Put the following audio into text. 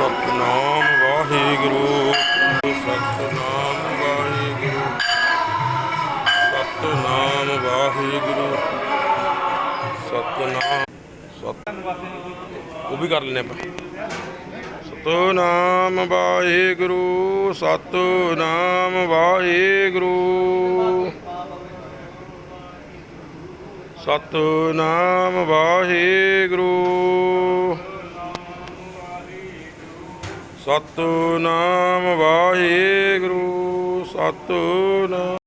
ਸਤਨਾਮ ਵਾਹਿਗੁਰੂ। ਸਤਨਾਮ ਵਾਹਿਗੁਰੂ। ਸਤਨਾਮ ਵਾਹਿਗੁਰੂ। ਸਤਨਾਮ। ਸਤ ਉਹ ਵੀ ਕਰ ਲੈਨੇ ਆਪਾਂ। ਸਤਨਾਮ ਵਾਹਿਗੁਰੂ। ਸਤਨਾਮ ਵਾਹਿਗੁਰੂ। ਸਤਨਾਮ ਵਾਹਿਗੁਰੂ। ਸਤਨਾਮ ਵਾਹਿਗੁਰੂ ਸਤਨਾਮ